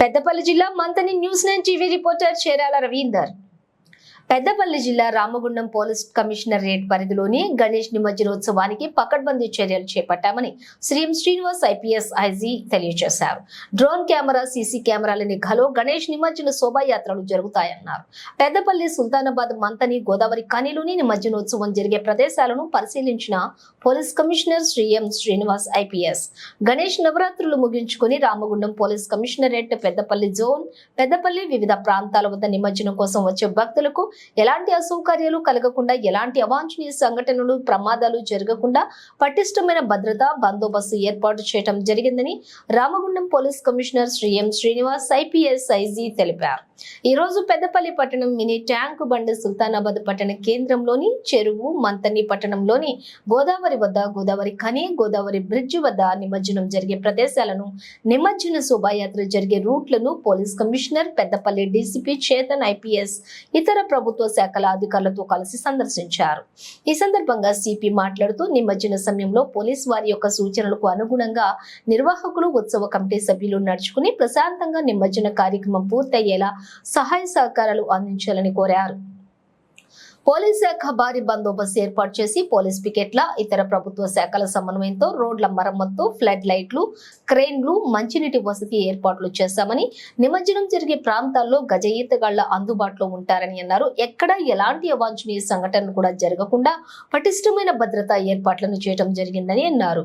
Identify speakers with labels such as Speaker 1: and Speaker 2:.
Speaker 1: పెద్దపల్లి జిల్లా Manthani news nine TV reporter Cherala Ravinder. Peddapalli జిల్లా Ramagundam police commissionerate పరిధిలోని గణేష్ నిమజ్జనోత్సవానికి పకడ్బందీ చర్యలు చేపట్టామని శ్రీ శ్రీనివాస్ ఐపీఎస్ ఐజీ తెలియజేశారు. డ్రోన్ కెమెరా సీసీ కెమెరాల నిఘాలో గణేష్ నిమజ్జన శోభాయాత్రలు జరుగుతాయన్నారు. పెద్దపల్లి సుల్తానాబాద్ మంతని గోదావరి కనిలోని నిమజ్జనోత్సవం జరిగే ప్రదేశాలను పరిశీలించిన police commissioner Shri M Srinivas IPS. Ganesh నవరాత్రులు ముగించుకుని Ramagundam police commissionerate Peddapalli zone Peddapalli వివిధ ప్రాంతాల వద్ద నిమజ్జనం కోసం వచ్చే భక్తులకు ఎలాంటి అసౌకర్యాలు కలగకుండా ఎలాంటి అవాంఛనీయ సంఘటనలు ప్రమాదాలు జరగకుండా పటిష్టమైన భద్రత బందోబస్తు ఏర్పాటు చేయడం జరిగిందని Ramagundam police commissioner Shri M Srinivas IPS IG తెలిపారు. ఈ రోజు పెద్దపల్లి పట్టణం మినీ ట్యాంక్ బండ్ సుల్తానాబాద్ పట్టణ కేంద్రంలోని చెరువు మంతని పట్టణంలోని గోదావరి వద్ద గోదావరి ఖని గోదావరి బ్రిడ్జి వద్ద నిమజ్జనం జరిగే ప్రదేశాలను నిమజ్జన శోభాయాత్ర జరిగే రూట్లను police commissioner Peddapalli DCP Chetan IPS ఇతర ప్రభుత్వ శాఖల అధికారులతో కలిసి సందర్శించారు. ఈ సందర్భంగా సిపి మాట్లాడుతూ నిమజ్జన సమయంలో పోలీస్ వారి యొక్క సూచనలకు అనుగుణంగా నిర్వాహకులు ఉత్సవ కమిటీ సభ్యులు నడుచుకుని ప్రశాంతంగా నిమజ్జన కార్యక్రమం పూర్తయ్యేలా సహాయ సహకారాలు అందించాలని కోరారు. పోలీస్ శాఖ భారీ బందోబస్తు ఏర్పాటు చేసి పోలీస్ పికెట్ల ఇతర ప్రభుత్వ శాఖల సమన్వయంతో రోడ్ల మరమ్మత్తు ఫ్లడ్ లైట్లు క్రెయిన్లు మంచినీటి వసతి ఏర్పాట్లు చేశామని నిమజ్జనం జరిగే ప్రాంతాల్లో గజ ఈతగాళ్ళ అందుబాటులో ఉంటారని అన్నారు. ఎక్కడ ఎలాంటి అవాంఛనీయ సంఘటనలు కూడా జరగకుండా పటిష్టమైన భద్రతా ఏర్పాట్లను చేయడం జరిగిందని అన్నారు.